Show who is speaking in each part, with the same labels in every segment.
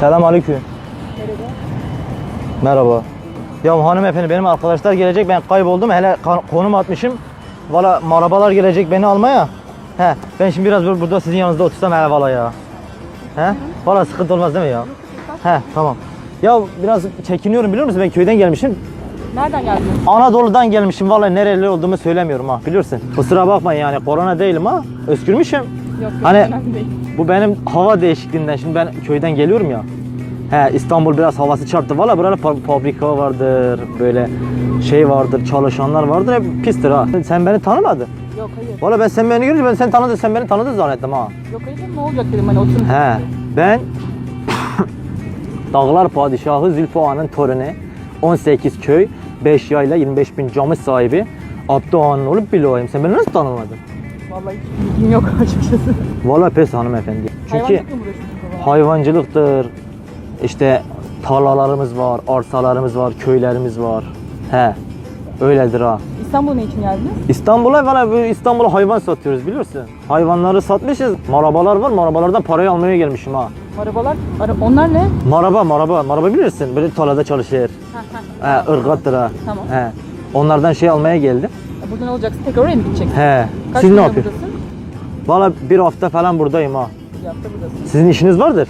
Speaker 1: Selam aleyküm. Merhaba. Ya hanımefendi benim arkadaşlar gelecek ben kayboldum hele konum atmışım. Valla arabalar gelecek beni almaya. He ben şimdi biraz bur- burada sizin yanınızda otursam hele valla ya. He? Valla sıkıntı olmaz değil mi ya? He tamam. Ya biraz çekiniyorum biliyor musun ben köyden gelmişim.
Speaker 2: Nereden geldin?
Speaker 1: Anadolu'dan gelmişim vallahi nereli olduğumu söylemiyorum ha biliyorsun. Kusura bakmayın yani korona değilim ha. Öskürmüşüm.
Speaker 2: Yok yok
Speaker 1: Hani-
Speaker 2: önemli değil.
Speaker 1: Bu benim hava değişikliğinden. Şimdi ben köyden geliyorum ya. He İstanbul biraz havası çarptı. Valla burada fa- fabrika vardır, böyle şey vardır, çalışanlar vardır. Hep pistir ha. Sen beni tanımadın.
Speaker 2: Yok hayır.
Speaker 1: Valla ben sen beni görünce ben sen tanıdın, sen beni tanıdın zannettim ha.
Speaker 2: Yok hayır ne olacak dedim hani oturun.
Speaker 1: He ben Dağlar Padişahı Zülfü Ağa'nın torunu 18 köy, 5 yayla 25 bin camı sahibi Abdü Ağa'nın olup Biloğay'ım. Sen beni nasıl tanımadın?
Speaker 2: Vallahi hiç bilgim yok açıkçası.
Speaker 1: Valla pes hanımefendi. Çünkü
Speaker 2: Hayvancılıkla mı uğraşıyorsun o zaman?
Speaker 1: hayvancılıktır. İşte tarlalarımız var, arsalarımız var, köylerimiz var. He. Öyledir ha.
Speaker 2: İstanbul'a ne için geldiniz?
Speaker 1: İstanbul'a valla bu İstanbul'a hayvan satıyoruz biliyorsun. Hayvanları satmışız. Marabalar var. Marabalardan parayı almaya gelmişim ha.
Speaker 2: Arabalar, ara, onlar ne?
Speaker 1: Maraba, maraba, maraba bilirsin. Böyle tarlada çalışır.
Speaker 2: Ha, ha.
Speaker 1: He, ırgattır ha.
Speaker 2: Tamam.
Speaker 1: He. Onlardan şey almaya geldim.
Speaker 2: E, Buradan olacaksın tekrar oraya mı gideceksin?
Speaker 1: He.
Speaker 2: Kaç
Speaker 1: Siz ne yapıyorsunuz? Valla bir hafta falan buradayım ha.
Speaker 2: Bir hafta buradasın.
Speaker 1: Sizin işiniz vardır.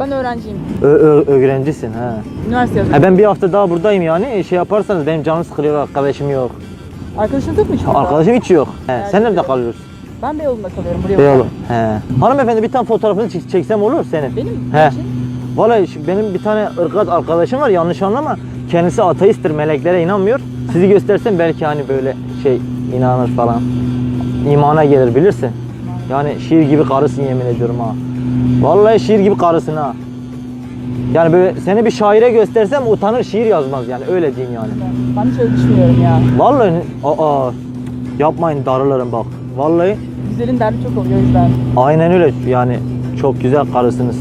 Speaker 2: Ben öğrenciyim.
Speaker 1: Ö, ö, öğrencisin he.
Speaker 2: Üniversite yazıyorum.
Speaker 1: He ben bir hafta daha buradayım yani. Şey yaparsanız benim canım sıkılıyor arkadaşım yok.
Speaker 2: Arkadaşınız yok mu hiç burada?
Speaker 1: Arkadaşım hiç yok. He, sen nerede kalıyorsun?
Speaker 2: Ben Beyoğlu'nda kalıyorum. Buraya
Speaker 1: Beyoğlu. He. Hanımefendi bir tane fotoğrafını çek- çeksem olur senin.
Speaker 2: Benim?
Speaker 1: He.
Speaker 2: Için?
Speaker 1: Vallahi şu- benim bir tane ırgat arkadaşım var yanlış anlama. Kendisi ateisttir, meleklere inanmıyor. Sizi göstersem belki hani böyle şey inanır falan. İmana gelir bilirsin. Yani şiir gibi karısın yemin ediyorum ha. Vallahi şiir gibi karısın ha. Yani böyle seni bir şaire göstersem utanır şiir yazmaz yani öyle diyeyim yani.
Speaker 2: Ben, hiç öyle düşünmüyorum ya.
Speaker 1: Vallahi aa yapmayın darılırım bak. Vallahi
Speaker 2: Güzelin derdi çok oluyor o yüzden.
Speaker 1: aynen öyle yani çok güzel karısınız.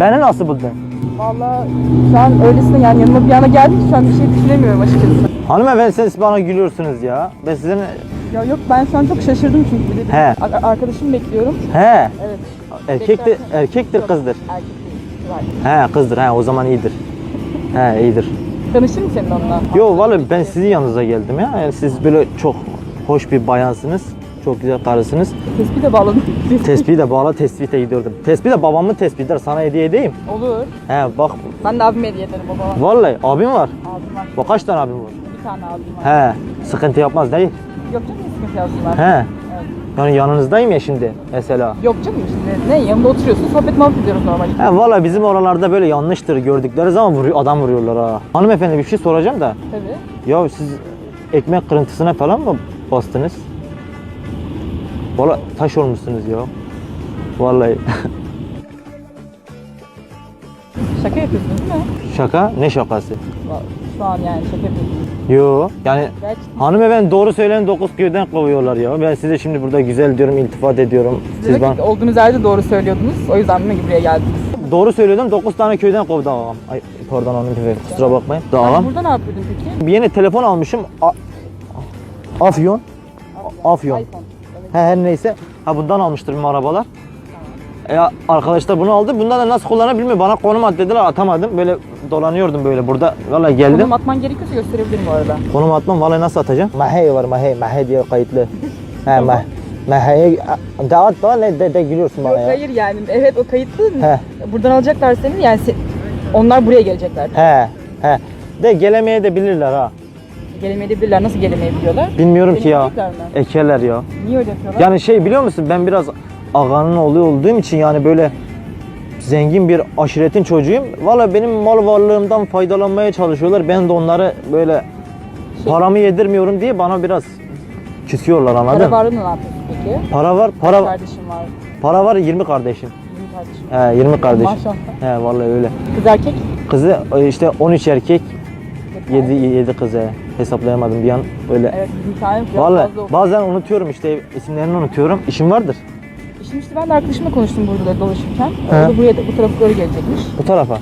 Speaker 1: Beni nasıl buldun?
Speaker 2: Vallahi şu an öylesine yani yanıma bir ana geldi ki şu an bir şey düşünemiyorum açıkçası.
Speaker 1: Hanımefendi siz bana gülüyorsunuz ya. Ben sizin
Speaker 2: Ya yok ben şu an çok şaşırdım çünkü bir de bir
Speaker 1: He.
Speaker 2: a- arkadaşımı bekliyorum.
Speaker 1: he
Speaker 2: Evet.
Speaker 1: erkektir erkektir
Speaker 2: Yok,
Speaker 1: kızdır.
Speaker 2: Erkek değil. Var.
Speaker 1: He kızdır he o zaman iyidir. He iyidir.
Speaker 2: Tanışır mı senin onunla?
Speaker 1: Yo vallahi ben sizin yanınıza geldim ya. Yani siz böyle çok hoş bir bayansınız. Çok güzel karısınız.
Speaker 2: Tespih de bağladım.
Speaker 1: Tespihi de bağla tespite gidiyordum. Tespih de babamın tespihidir. Sana hediye edeyim.
Speaker 2: Olur.
Speaker 1: He bak
Speaker 2: Ben de abime hediye ederim babama.
Speaker 1: vallahi abim var.
Speaker 2: Abim var.
Speaker 1: Bak kaç tane abim var?
Speaker 2: Bir tane abim var.
Speaker 1: He sıkıntı yapmaz değil.
Speaker 2: Yok canım sıkıntı yazsınlar.
Speaker 1: He
Speaker 2: Evet.
Speaker 1: yani yanınızdayım ya şimdi mesela.
Speaker 2: Yok canım şimdi ne yanımda oturuyorsun sohbet muhabbet ediyoruz normal.
Speaker 1: He valla bizim oralarda böyle yanlıştır gördükleri zaman vuruyor, adam vuruyorlar ha. Hanımefendi bir şey soracağım da.
Speaker 2: Tabii.
Speaker 1: Ya siz ekmek kırıntısına falan mı bastınız? Valla taş olmuşsunuz ya. Vallahi
Speaker 2: Şaka yapıyorsunuz değil mi?
Speaker 1: şaka ne şakası?
Speaker 2: Şu an yani şaka yapıyorsunuz.
Speaker 1: Yo yani
Speaker 2: Gerçekten.
Speaker 1: hanımefendi doğru söyleyen dokuz köyden kovuyorlar ya. Ben size şimdi burada güzel diyorum, iltifat ediyorum. Siz
Speaker 2: Siz
Speaker 1: bana
Speaker 2: olduğunuz yerde doğru söylüyordunuz. O yüzden mi buraya geldiniz?
Speaker 1: doğru söylüyordum. Dokuz tane köyden kovdu ağam. Ay pardon hanımefendi kusura bakmayın. Da ağam.
Speaker 2: Burada ne yapıyordun peki?
Speaker 1: Bir yeni telefon almışım. A- Afyon. Afyon.
Speaker 2: iPhone.
Speaker 1: He, her neyse. Ha bundan almıştır benim arabalar. E, arkadaşlar bunu aldı. Bundan da nasıl kullanır bilmiyorum. Bana konum at dediler atamadım. Böyle dolanıyordum böyle burada. Vallahi geldim.
Speaker 2: Konum atman gerekiyorsa gösterebilirim bu arada.
Speaker 1: Konum atmam vallahi nasıl atacağım? Mahey var mahey. Mahey diye kayıtlı. He mah. Mahey. De at da ne de, de gülüyorsun bana
Speaker 2: Yok
Speaker 1: ya.
Speaker 2: hayır yani evet o kayıtlı.
Speaker 1: He.
Speaker 2: Buradan alacaklar seni yani se- onlar buraya gelecekler.
Speaker 1: He. He. De gelemeye de bilirler ha.
Speaker 2: Gelemeyebilirler. Nasıl gelemeyebiliyorlar?
Speaker 1: Bilmiyorum ki ya.
Speaker 2: Gelemeyecekler mi?
Speaker 1: Ekerler ya.
Speaker 2: Niye öyle yapıyorlar?
Speaker 1: Yani şey biliyor musun ben biraz ağanın oğlu olduğum için yani böyle zengin bir aşiretin çocuğuyum. Valla benim mal varlığımdan faydalanmaya çalışıyorlar. Ben de onları böyle
Speaker 2: Şey-
Speaker 1: paramı yedirmiyorum diye bana biraz küsüyorlar anladın
Speaker 2: Para
Speaker 1: mı?
Speaker 2: ne yapıyorsun peki?
Speaker 1: Para var, para
Speaker 2: Kardeşim var.
Speaker 1: para var 20 kardeşim.
Speaker 2: Benim kardeşim.
Speaker 1: He 20 kardeşim.
Speaker 2: Maşallah.
Speaker 1: He vallahi öyle.
Speaker 2: Kız erkek.
Speaker 1: Kızı e, işte 13 erkek, 7 7 kız he. Hesaplayamadım bir an öyle.
Speaker 2: Evet
Speaker 1: Vallahi
Speaker 2: fazla oldu.
Speaker 1: bazen unutuyorum işte isimlerini unutuyorum. İşim vardır
Speaker 2: Şimdi işte ben de arkadaşımla konuştum burada dolaşırken.
Speaker 1: He.
Speaker 2: O da buraya bu tarafa doğru gelecekmiş.
Speaker 1: bu tarafa.
Speaker 2: Hı,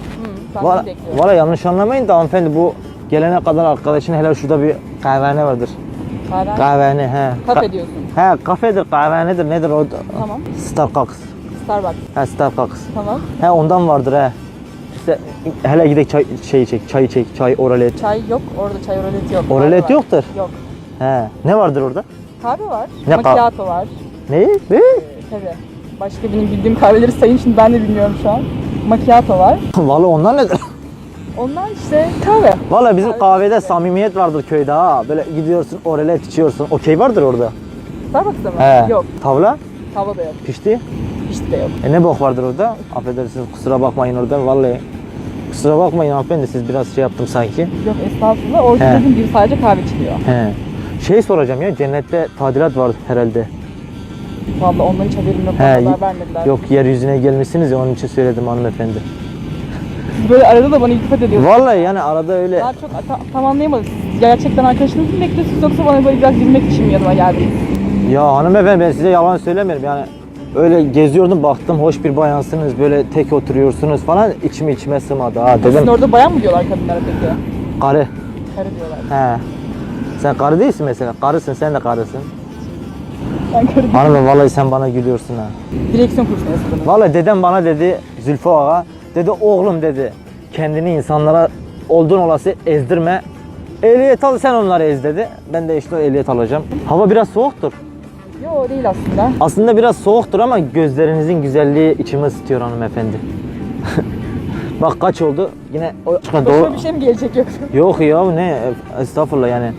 Speaker 1: Valla,
Speaker 2: seni bekliyorum.
Speaker 1: valla yanlış anlamayın da hanımefendi bu gelene kadar arkadaşın helal şurada bir kahvehane vardır.
Speaker 2: Kahven.
Speaker 1: Kahvehane he.
Speaker 2: Kafe
Speaker 1: Ka-
Speaker 2: diyorsun.
Speaker 1: He kafedir kahvehanedir nedir o?
Speaker 2: Tamam.
Speaker 1: Starbucks.
Speaker 2: Starbucks.
Speaker 1: Ha Starbucks.
Speaker 2: Tamam.
Speaker 1: He ondan vardır he. İşte hele gidek çay şey çek, çay çek, çay oralet.
Speaker 2: Çay yok. Orada çay oralet yok.
Speaker 1: Oralet
Speaker 2: Kahve var.
Speaker 1: yoktur.
Speaker 2: Yok.
Speaker 1: He. Ne vardır orada?
Speaker 2: Kahve var.
Speaker 1: Ne kah-
Speaker 2: macchiato var.
Speaker 1: Ne? Ne?
Speaker 2: Tabii. Başka benim bildiğim kahveleri sayın şimdi ben de bilmiyorum şu an. Macchiato var.
Speaker 1: Vallahi onlar nedir?
Speaker 2: Onlar işte kahve.
Speaker 1: Vallahi bizim kahvede samimiyet vardır köyde ha. Böyle gidiyorsun oralet içiyorsun. Okey vardır orada.
Speaker 2: Starbucks'ta mı?
Speaker 1: He.
Speaker 2: Yok.
Speaker 1: Tavla
Speaker 2: Tava da yok.
Speaker 1: pişti.
Speaker 2: Hiç de yok.
Speaker 1: E ne bok vardır orada? Affedersiniz kusura bakmayın orada vallahi. Kusura bakmayın hanımefendi siz biraz şey yaptım sanki.
Speaker 2: Yok estağfurullah. Orada
Speaker 1: He.
Speaker 2: dediğim gibi sadece kahve içiliyor.
Speaker 1: He. Şey soracağım ya cennette tadilat var herhalde.
Speaker 2: Vallahi ondan hiç haberim yok.
Speaker 1: He,
Speaker 2: Haber vermediler.
Speaker 1: Yok yeryüzüne gelmişsiniz ya onun için söyledim hanımefendi.
Speaker 2: Siz böyle arada da bana iltifat ediyorsunuz.
Speaker 1: Vallahi yani arada öyle
Speaker 2: Ben çok ta- tam anlayamadım. Siz gerçekten arkadaşınızı mı bekliyorsunuz yoksa bana böyle biraz bilmek için mi yanıma geldiniz?
Speaker 1: ya hanımefendi ben size yalan söylemiyorum yani öyle geziyordum baktım hoş bir bayansınız böyle tek oturuyorsunuz falan. İçime içime sığmadı. Ha
Speaker 2: Sizin
Speaker 1: dedim
Speaker 2: orada bayan mı diyorlar kadınlara peki?
Speaker 1: karı.
Speaker 2: Karı diyorlar.
Speaker 1: he. Sen karı değilsin mesela. Karısın sen de karısın.
Speaker 2: Ben karı değilim.
Speaker 1: hanım vallahi sen bana gülüyorsun ha.
Speaker 2: Direksiyon kursuna yazıldım.
Speaker 1: Vallahi dedem bana dedi Zülfü Ağa dedi oğlum dedi kendini insanlara olduğun olası ezdirme. Ehliyet al sen onları ez dedi. Ben de işte o ehliyet alacağım. Hava biraz soğuktur
Speaker 2: Yo değil aslında.
Speaker 1: aslında biraz soğuktur ama gözlerinizin güzelliği içimi ısıtıyor hanımefendi bak kaç oldu yine o
Speaker 2: Başıma
Speaker 1: doğru
Speaker 2: bir şey mi gelecek yoksa?
Speaker 1: yok ya ne estağfurullah yani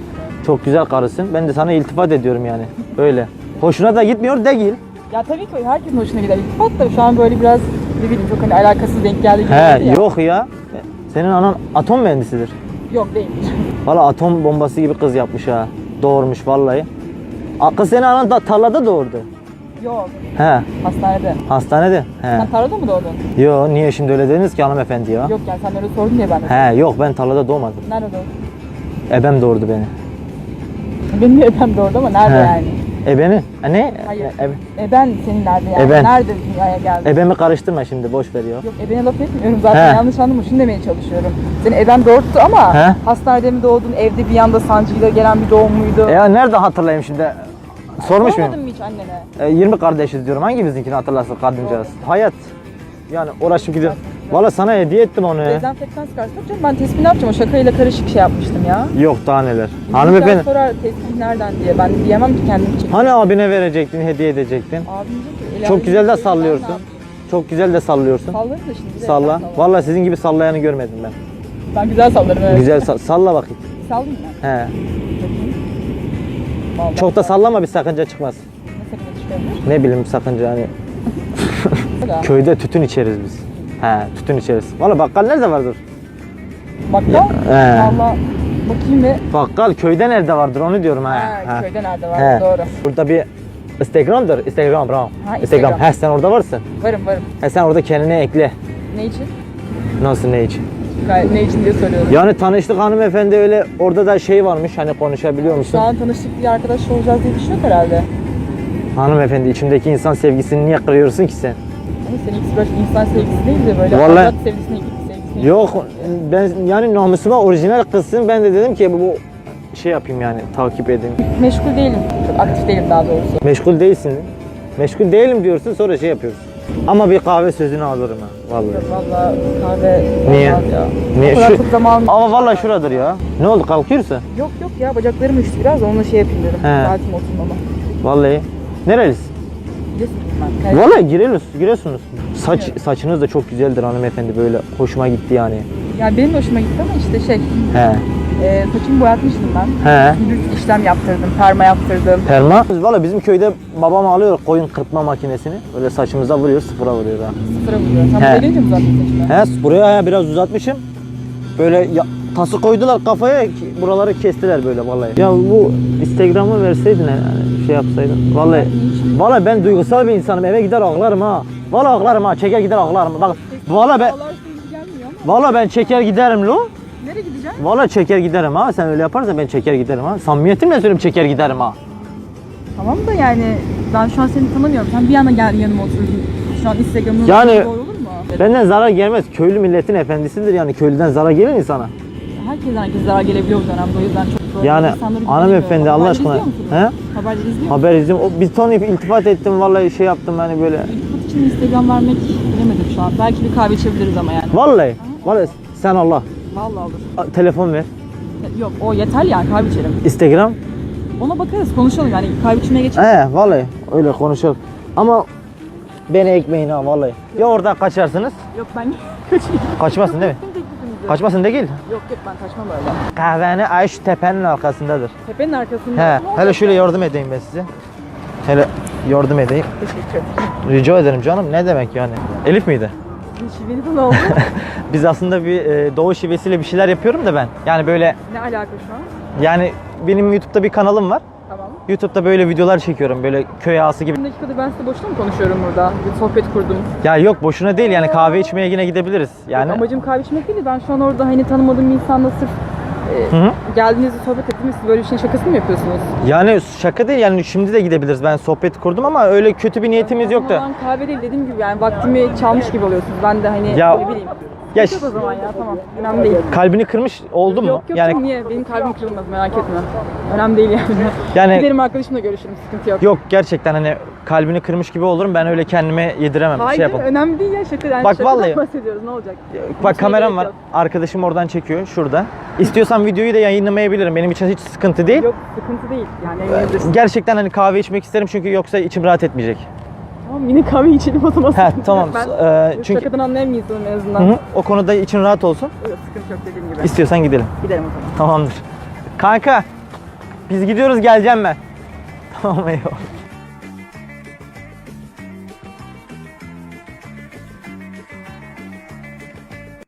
Speaker 1: çok güzel karısın ben de sana iltifat ediyorum yani öyle hoşuna da gitmiyor değil
Speaker 2: Ya tabii ki herkesin hoşuna gider. İltifat da şu an böyle biraz ne bileyim çok hani alakasız denk geldi gibi
Speaker 1: he
Speaker 2: ya.
Speaker 1: yok ya senin anan atom mühendisidir
Speaker 2: Yok değil.
Speaker 1: Valla atom bombası gibi kız yapmış ha. Doğurmuş vallahi. Kız seni anan da tarlada doğurdu.
Speaker 2: Yok.
Speaker 1: He.
Speaker 2: Hastanede.
Speaker 1: Hastanede. He.
Speaker 2: Sen tarlada mı doğdun?
Speaker 1: Yo niye şimdi öyle dediniz ki hanımefendi ya?
Speaker 2: Yok yani sen öyle sordun diye ben de.
Speaker 1: He yok ben tarlada doğmadım.
Speaker 2: Nerede doğdun?
Speaker 1: Ebem doğurdu beni.
Speaker 2: Benim de ebem doğdu ama nerede
Speaker 1: He.
Speaker 2: yani?
Speaker 1: Ebeni? E, ne?
Speaker 2: Hayır.
Speaker 1: E, ebe-
Speaker 2: Eben senin nerede yani?
Speaker 1: Eben.
Speaker 2: Nerede dünyaya geldin?
Speaker 1: ebemi karıştırma şimdi boş ver ya.
Speaker 2: Yok ebene laf etmiyorum zaten
Speaker 1: He.
Speaker 2: yanlış anlama şunu demeye çalışıyorum. Seni eben doğurttu ama
Speaker 1: He.
Speaker 2: hastanede mi doğdun, evde bir anda sancıyla gelen bir doğum muydu?
Speaker 1: E ya nerede hatırlayayım şimdi? Sormuş muyum?
Speaker 2: Sormadın mı hiç annene?
Speaker 1: E, 20 kardeşiz diyorum. Hangimizinkini hatırlasın kadıncağız? Hayat. Yani uğraşıp gidiyorum. Valla sana hediye ettim onu ya.
Speaker 2: Dezenfektan sıkarsın. Canım ben tespih ne yapacağım? O şakayla karışık şey yapmıştım ya.
Speaker 1: Yok daha neler. Hanımefendi.
Speaker 2: sorar tespih nereden diye. Ben diyemem ki kendim için.
Speaker 1: Hani abine verecektin, hediye edecektin?
Speaker 2: Abim diyor ki, "El
Speaker 1: Çok güzel de
Speaker 2: şeyi ben ne
Speaker 1: sallıyorsun.
Speaker 2: yapayım?"
Speaker 1: Çok güzel de sallıyorsun.
Speaker 2: Sallarım da şimdi.
Speaker 1: Salla.
Speaker 2: Sallar.
Speaker 1: Vallahi sizin gibi sallayanı görmedim ben.
Speaker 2: Ben güzel sallarım evet.
Speaker 1: Güzel sa- salla bakayım.
Speaker 2: Sallayayım ben.
Speaker 1: He.
Speaker 2: Vallahi.
Speaker 1: Çok da sallama bir sakınca çıkmaz.
Speaker 2: Ne sakınca çıkabilir?
Speaker 1: Ne bileyim sakınca hani köyde tütün içeriz biz. He, tütün içeriz. Vallahi bakkal nerede vardır?
Speaker 2: Bakkal.
Speaker 1: he.
Speaker 2: Valla bakayım bir.
Speaker 1: Bakkal köyde nerede vardır onu diyorum ha.
Speaker 2: Ha,
Speaker 1: He.
Speaker 2: köyde nerede var?
Speaker 1: He.
Speaker 2: Doğru.
Speaker 1: Burada bir Instagram'dır. Instagram bravo.
Speaker 2: Ha,
Speaker 1: Instagram.
Speaker 2: Instagram.
Speaker 1: He sen orada varsın.
Speaker 2: Varım varım.
Speaker 1: He sen orada kendine ekle.
Speaker 2: Ne için?
Speaker 1: Nasıl ne için?
Speaker 2: Ne için diye soruyorum.
Speaker 1: Yani tanıştık hanımefendi öyle orada da şey varmış hani konuşabiliyor musun?
Speaker 2: Şu an tanıştık bir arkadaş olacağız diye bir şey herhalde.
Speaker 1: Hanımefendi içimdeki insan sevgisini niye kırıyorsun ki sen?
Speaker 2: Ama senin böyle insan sevgisi değil de böyle
Speaker 1: Vallahi-
Speaker 2: avrat sevgisine sevgisine
Speaker 1: Yok ben yani namusuma orijinal kızsın ben de dedim ki bu, bu şey yapayım yani takip edeyim.
Speaker 2: Meşgul değilim. Çok aktif değilim daha doğrusu.
Speaker 1: Meşgul değilsin. Meşgul değilim diyorsun sonra şey yapıyorsun. Ama bir kahve sözünü alırım ha vallahi.
Speaker 2: Valla kahve
Speaker 1: Niye?
Speaker 2: olmaz ya.
Speaker 1: Niye?
Speaker 2: Kadar
Speaker 1: Şu-
Speaker 2: çok zaman...
Speaker 1: Ama vallahi şuradır ya. Ne oldu kalkıyorsun?
Speaker 2: Yok yok ya bacaklarım üşüdü biraz da onunla şey yapayım dedim.
Speaker 1: He.
Speaker 2: Saatim oturmama.
Speaker 1: Vallahi. Nerelisin?
Speaker 2: Ben.
Speaker 1: Vallahi Giresunuz. Giresunuz. Saç saçınız da çok güzeldir hanımefendi böyle hoşuma gitti yani.
Speaker 2: Yani benim de hoşuma gitti ama işte şey,
Speaker 1: He.
Speaker 2: E, saçımı boyatmıştım ben.
Speaker 1: He.
Speaker 2: Düz işlem yaptırdım, perma yaptırdım.
Speaker 1: Perma. Valla bizim köyde babam alıyor koyun kırpma makinesini. Böyle saçımıza vuruyor sıfıra vuruyor ha.
Speaker 2: Sıfıra vuruyor. Sen
Speaker 1: He.
Speaker 2: böyle gelince mi uzattın saçını?
Speaker 1: He buraya he, biraz uzatmışım. Böyle ya, tası koydular kafaya buraları kestiler böyle vallahi. Ya bu Instagram'ı verseydin yani şey yapsaydın. Vallahi vallahi ben duygusal bir insanım. Eve gider ağlarım ha. Vallahi ağlarım ha. Çeker gider ağlarım. Bak vallahi ben vallahi ben çeker giderim lo.
Speaker 2: Nereye gideceksin?
Speaker 1: Vallahi çeker giderim ha. Sen öyle yaparsan ben çeker giderim ha. Samimiyetimle söylüyorum çeker giderim ha.
Speaker 2: Tamam da yani ben şu an seni tanımıyorum. Sen bir yana gel yanıma oturdun. Şu an Instagram'ın
Speaker 1: Yani-
Speaker 2: doğru olur mu?
Speaker 1: Benden zarar gelmez. Köylü milletin efendisidir yani. Köylüden zarar gelir insana.
Speaker 2: Herkesten herkes zarar gelebiliyor bu dönemde o yüzden çok zor.
Speaker 1: Yani
Speaker 2: İnsanları
Speaker 1: hanımefendi
Speaker 2: güvenemiyorum.
Speaker 1: Allah
Speaker 2: Haberleri
Speaker 1: aşkına.
Speaker 2: izliyor musunuz?
Speaker 1: He?
Speaker 2: Haberleri izliyor?
Speaker 1: Haber izledim. O bir ton iltifat ettim vallahi şey yaptım hani böyle.
Speaker 2: İltifat için Instagram vermek bilemedim şu an. Belki bir kahve içebiliriz ama yani.
Speaker 1: Vallahi. Vallahi sen Allah.
Speaker 2: Vallahi olur.
Speaker 1: A- Telefon ver.
Speaker 2: Yok o yeter yani kahve içelim.
Speaker 1: Instagram.
Speaker 2: Ona bakarız konuşalım yani kahve içmeye geçelim.
Speaker 1: He vallahi öyle konuşalım. Ama beni ekmeğin ha vallahi. Ya oradan kaçarsınız.
Speaker 2: Yok ben kaçayım.
Speaker 1: Kaçmasın değil mi? Kaçmasın değil.
Speaker 2: Yok yok ben kaçmam öyle.
Speaker 1: Kahveni ay şu tepenin arkasındadır.
Speaker 2: Tepenin arkasında.
Speaker 1: He, hele şöyle
Speaker 2: ya?
Speaker 1: yardım edeyim ben size. Hele yardım edeyim.
Speaker 2: Teşekkür ederim.
Speaker 1: Rica ederim canım. Ne demek yani? Elif miydi?
Speaker 2: Ne oldu?
Speaker 1: Biz aslında bir e, doğu şivesiyle bir şeyler yapıyorum da ben. Yani böyle
Speaker 2: ne alaka şu an?
Speaker 1: yani benim YouTube'da bir kanalım var.
Speaker 2: Tamam.
Speaker 1: YouTube'da böyle videolar çekiyorum. Böyle köy ağası gibi.
Speaker 2: Bir dakikada ben size boşuna mı konuşuyorum burada? Bir sohbet kurdum.
Speaker 1: Ya yok boşuna değil yani kahve içmeye yine gidebiliriz. Yani
Speaker 2: Amacım kahve içmek değil de ben şu an orada hani tanımadığım bir insanla sırf e,
Speaker 1: Hı hı.
Speaker 2: geldiğinizde sohbet ettiniz. Siz böyle bir şeyin şakasını mı yapıyorsunuz?
Speaker 1: yani şaka değil yani şimdi de gidebiliriz. Ben sohbet kurdum ama öyle kötü bir niyetimiz yoktu.
Speaker 2: Ama ben kahve değil dediğim gibi yani vaktimi çalmış gibi oluyorsunuz. Ben de hani
Speaker 1: Ya-
Speaker 2: ne bileyim.
Speaker 1: Ya
Speaker 2: Yok o zaman ya tamam. Önemli değil.
Speaker 1: kalbini kırmış oldun mu?
Speaker 2: Yok yok
Speaker 1: yani
Speaker 2: niye? Benim kalbim kırılmaz merak etme. Önemli değil yani.
Speaker 1: Yani-
Speaker 2: Giderim arkadaşımla görüşürüm sıkıntı yok.
Speaker 1: yok gerçekten hani kalbini kırmış gibi olurum. Ben öyle kendime yediremem.
Speaker 2: Hayır
Speaker 1: şey yapamam.
Speaker 2: önemli değil ya şaka. Yani
Speaker 1: Bak
Speaker 2: şakadan
Speaker 1: vallahi-
Speaker 2: bahsediyoruz ne olacak?
Speaker 1: Bak kameram
Speaker 2: gerek
Speaker 1: var.
Speaker 2: yok.
Speaker 1: Arkadaşım oradan çekiyor şurada. İstiyorsan videoyu da yayınlamayabilirim. Benim için hiç sıkıntı değil.
Speaker 2: Yok sıkıntı değil. Yani.
Speaker 1: Gerçekten hani kahve içmek isterim çünkü yoksa içim rahat etmeyecek.
Speaker 2: Tamam yine kahve içelim o zaman.
Speaker 1: He tamam.
Speaker 2: Ben
Speaker 1: Ee, çünkü
Speaker 2: şakadan insanım en azından.
Speaker 1: Hı hı, o konuda için rahat olsun.
Speaker 2: Yok sıkıntı yok dediğim gibi.
Speaker 1: İstiyorsan gidelim.
Speaker 2: Gidelim o zaman.
Speaker 1: Tamamdır. Kanka biz gidiyoruz geleceğim ben. Tamam eyvallah.